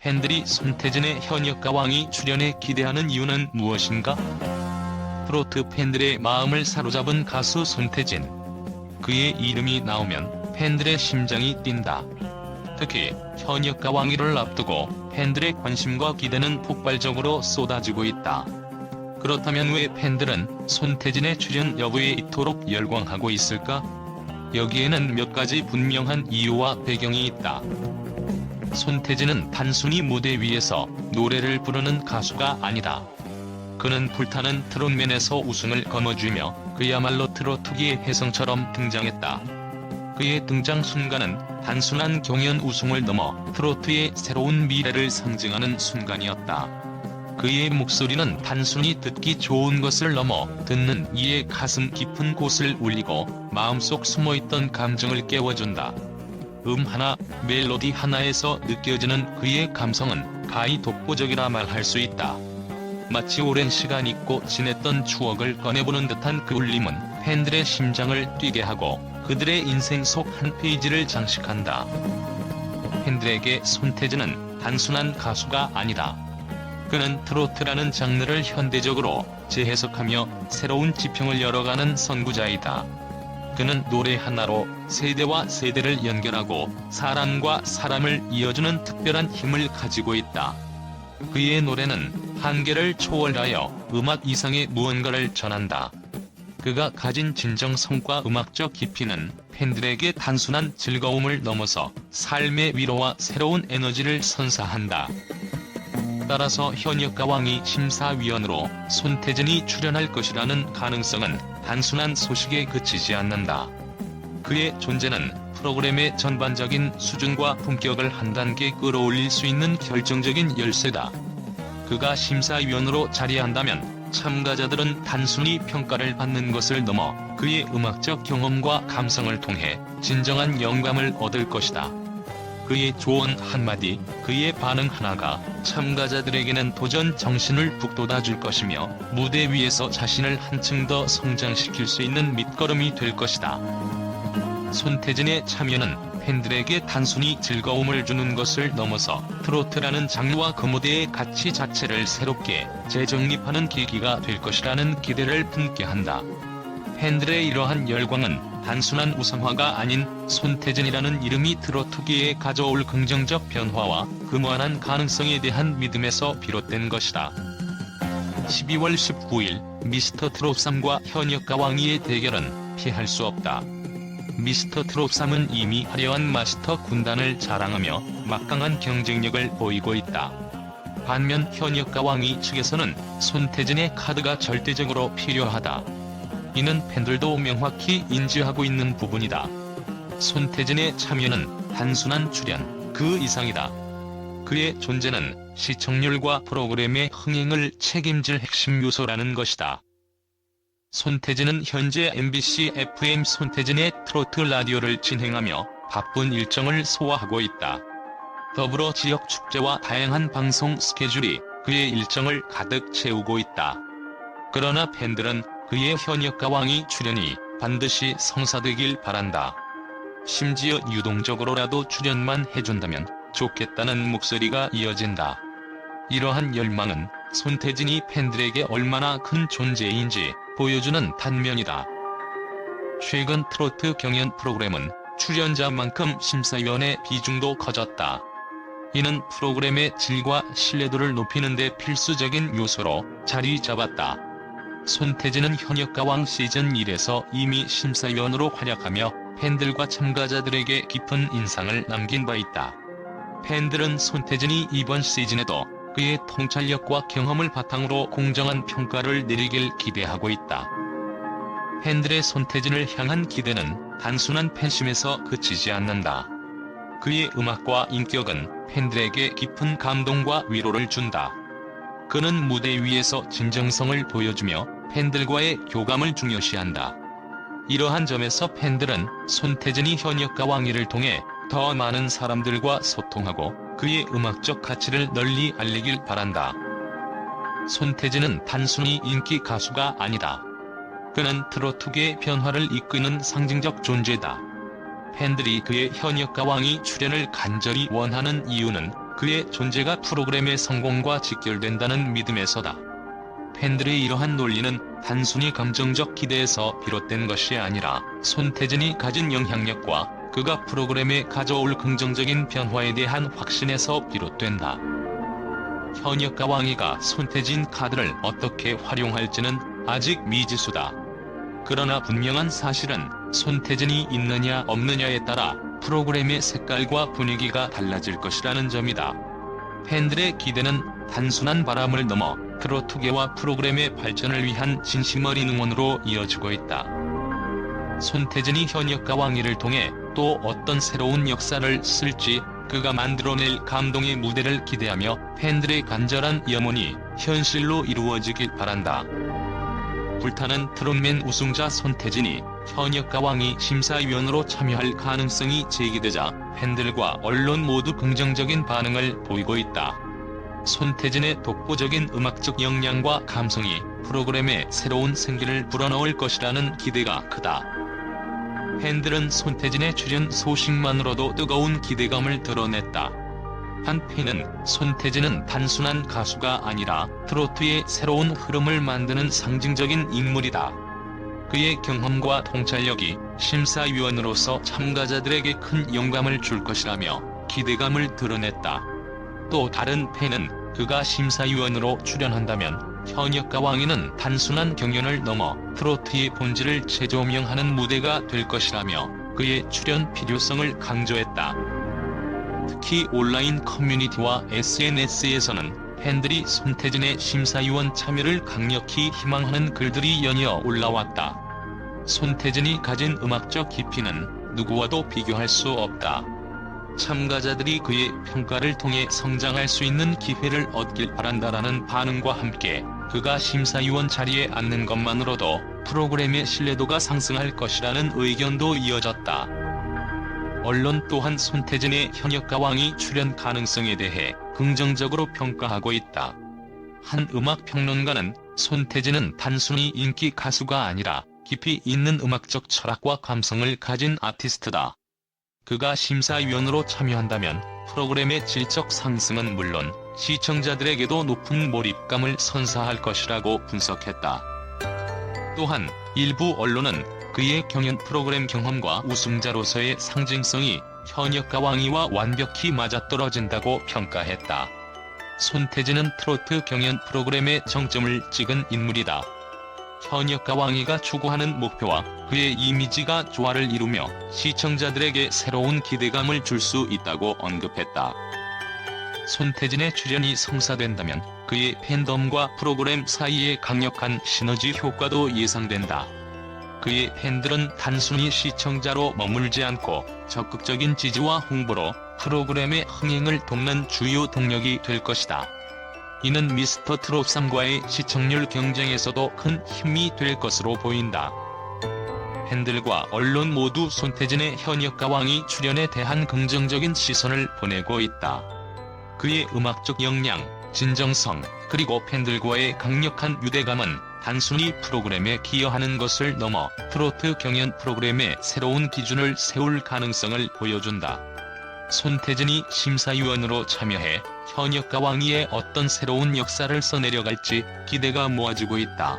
팬들이 손태진의 현역 가 왕이 출연에 기대하는 이유는 무엇인가? 트로트 팬들의 마음을 사로잡은 가수 손태진. 그의 이름이 나오면 팬들의 심장이 뛴다. 특히 현역 가왕이를 앞두고 팬들의 관심과 기대는 폭발적으로 쏟아지고 있다. 그렇다면 왜 팬들은 손태진의 출연 여부에 이토록 열광하고 있을까? 여기에는 몇 가지 분명한 이유와 배경이 있다. 손태진은 단순히 무대 위에서 노래를 부르는 가수가 아니다. 그는 불타는 트롯맨에서 우승을 거머쥐며 그야말로 트로트계의 혜성처럼 등장했다. 그의 등장 순간은 단순한 경연 우승을 넘어 트로트의 새로운 미래를 상징하는 순간이었다. 그의 목소리는 단순히 듣기 좋은 것을 넘어 듣는 이의 가슴 깊은 곳을 울리고 마음속 숨어있던 감정을 깨워준다. 음 하나, 멜로디 하나에서 느껴지는 그의 감성은 가히 독보적이라 말할 수 있다. 마치 오랜 시간 잊고 지냈던 추억을 꺼내보는 듯한 그 울림은 팬들의 심장을 뛰게 하고 그들의 인생 속 한 페이지를 장식한다. 팬들에게 손태진은 단순한 가수가 아니다. 그는 트로트라는 장르를 현대적으로 재해석하며 새로운 지평을 열어가는 선구자이다. 그는 노래 하나로 세대와 세대를 연결하고 사람과 사람을 이어주는 특별한 힘을 가지고 있다. 그의 노래는 한계를 초월하여 음악 이상의 무언가를 전한다. 그가 가진 진정 성과 음악적 깊이는 팬들에게 단순한 즐거움을 넘어서 삶의 위로와 새로운 에너지를 선사한다. 따라서 현역 가왕이 심사위원으로 손태진이 출연할 것이라는 가능성은 단순한 소식에 그치지 않는다. 그의 존재는 프로그램의 전반적인 수준과 품격을 한 단계 끌어올릴 수 있는 결정적인 열쇠다. 그가 심사위원으로 자리한다면 참가자들은 단순히 평가를 받는 것을 넘어 그의 음악적 경험과 감성을 통해 진정한 영감을 얻을 것이다. 그의 조언 한마디, 그의 반응 하나가 참가자들에게는 도전 정신을 북돋아 줄 것이며 무대 위에서 자신을 한층 더 성장시킬 수 있는 밑거름이 될 것이다. 손태진의 참여는 팬들에게 단순히 즐거움을 주는 것을 넘어서 트로트라는 장르와 그 무대의 가치 자체를 새롭게 재정립하는 계기가 될 것이라는 기대를 품게 한다. 팬들의 이러한 열광은 단순한 우상화가 아닌 손태진이라는 이름이 트로트계에 가져올 긍정적 변화와 그 무한한 가능성에 대한 믿음에서 비롯된 것이다. 12월 19일 미스터 트롯 3과 현역 가왕이의 대결은 피할 수 없다. 미스터 트롯 3은 이미 화려한 마스터 군단을 자랑하며 막강한 경쟁력을 보이고 있다. 반면 현역 가왕이 측에서는 손태진의 카드가 절대적으로 필요하다. 이는 팬들도 명확히 인지하고 있는 부분이다. 손태진의 참여는 단순한 출연, 그 이상이다. 그의 존재는 시청률과 프로그램의 흥행을 책임질 핵심 요소라는 것이다. 손태진은 현재 MBC FM 손태진의 트로트 라디오를 진행하며 바쁜 일정을 소화하고 있다. 더불어 지역 축제와 다양한 방송 스케줄이 그의 일정을 가득 채우고 있다. 그러나 팬들은 그의 현역 가 왕이 출연이 반드시 성사되길 바란다. 심지어 유동적으로라도 출연만 해준다면 좋겠다는 목소리가 이어진다. 이러한 열망은 손태진이 팬들에게 얼마나 큰 존재인지 보여주는 단면이다. 최근 트로트 경연 프로그램은 출연자만큼 심사위원의 비중도 커졌다. 이는 프로그램의 질과 신뢰도를 높이는 데 필수적인 요소로 자리 잡았다. 손태진은 현역 가왕 시즌 1에서 이미 심사위원으로 활약하며 팬들과 참가자들에게 깊은 인상을 남긴 바 있다. 팬들은 손태진이 이번 시즌에도 그의 통찰력과 경험을 바탕으로 공정한 평가를 내리길 기대하고 있다. 팬들의 손태진을 향한 기대는 단순한 팬심에서 그치지 않는다. 그의 음악과 인격은 팬들에게 깊은 감동과 위로를 준다. 그는 무대 위에서 진정성을 보여주며 팬들과의 교감을 중요시한다. 이러한 점에서 팬들은 손태진이 현역 가왕이를 통해 더 많은 사람들과 소통하고 그의 음악적 가치를 널리 알리길 바란다. 손태진은 단순히 인기 가수가 아니다. 그는 트로트계의 변화를 이끄는 상징적 존재다. 팬들이 그의 현역 가 왕이 출연을 간절히 원하는 이유는 그의 존재가 프로그램의 성공과 직결된다는 믿음에서다. 팬들의 이러한 논리는 단순히 감정적 기대에서 비롯된 것이 아니라 손태진이 가진 영향력과 그가 프로그램에 가져올 긍정적인 변화에 대한 확신에서 비롯된다. 현역가 왕이가 손태진 카드를 어떻게 활용할지는 아직 미지수다. 그러나 분명한 사실은 손태진이 있느냐 없느냐에 따라 프로그램의 색깔과 분위기가 달라질 것이라는 점이다. 팬들의 기대는 단순한 바람을 넘어 트로트계와 프로그램의 발전을 위한 진심 어린 응원으로 이어지고 있다. 손태진이 현역가 왕위를 통해 또 어떤 새로운 역사를 쓸지 그가 만들어낼 감동의 무대를 기대하며 팬들의 간절한 염원이 현실로 이루어지길 바란다. 불타는 트롯맨 우승자 손태진이 현역가 왕이 심사위원으로 참여할 가능성이 제기되자 팬들과 언론 모두 긍정적인 반응을 보이고 있다. 손태진의 독보적인 음악적 역량과 감성이 프로그램에 새로운 생기를 불어넣을 것이라는 기대가 크다. 팬들은 손태진의 출연 소식만으로도 뜨거운 기대감을 드러냈다. 한 팬은 손태진은 단순한 가수가 아니라 트로트의 새로운 흐름을 만드는 상징적인 인물이다. 그의 경험과 통찰력이 심사위원으로서 참가자들에게 큰 영감을 줄 것이라며 기대감을 드러냈다. 또 다른 팬은 그가 심사위원으로 출연한다면 현역가 왕위는 단순한 경연을 넘어 트로트의 본질을 재조명하는 무대가 될 것이라며 그의 출연 필요성을 강조했다. 특히 온라인 커뮤니티와 SNS에서는 팬들이 손태진의 심사위원 참여를 강력히 희망하는 글들이 연이어 올라왔다. 손태진이 가진 음악적 깊이는 누구와도 비교할 수 없다. 참가자들이 그의 평가를 통해 성장할 수 있는 기회를 얻길 바란다라는 반응과 함께 그가 심사위원 자리에 앉는 것만으로도 프로그램의 신뢰도가 상승할 것이라는 의견도 이어졌다. 언론 또한 손태진의 현역 가 왕이 출연 가능성에 대해 긍정적으로 평가하고 있다. 한 음악 평론가는 손태진은 단순히 인기 가수가 아니라 깊이 있는 음악적 철학과 감성을 가진 아티스트다. 그가 심사위원으로 참여한다면 프로그램의 질적 상승은 물론 시청자들에게도 높은 몰입감을 선사할 것이라고 분석했다. 또한 일부 언론은 그의 경연 프로그램 경험과 우승자로서의 상징성이 현역 가 왕위와 완벽히 맞아떨어진다고 평가했다. 손태진은 트로트 경연 프로그램의 정점을 찍은 인물이다. 현역가 왕위가 추구하는 목표와 그의 이미지가 조화를 이루며 시청자들에게 새로운 기대감을 줄 수 있다고 언급했다. 손태진의 출연이 성사된다면 그의 팬덤과 프로그램 사이의 강력한 시너지 효과도 예상된다. 그의 팬들은 단순히 시청자로 머물지 않고 적극적인 지지와 홍보로 프로그램의 흥행을 돕는 주요 동력이 될 것이다. 이는 미스터 트롯 3과의 시청률 경쟁에서도 큰 힘이 될 것으로 보인다. 팬들과 언론 모두 손태진의 현역 가 왕이 출연에 대한 긍정적인 시선을 보내고 있다. 그의 음악적 역량, 진정성, 그리고 팬들과의 강력한 유대감은 단순히 프로그램에 기여하는 것을 넘어 트로트 경연 프로그램의 새로운 기준을 세울 가능성을 보여준다. 손태진이 심사위원으로 참여해 현역 가 왕위에 어떤 새로운 역사를 써내려갈지 기대가 모아지고 있다.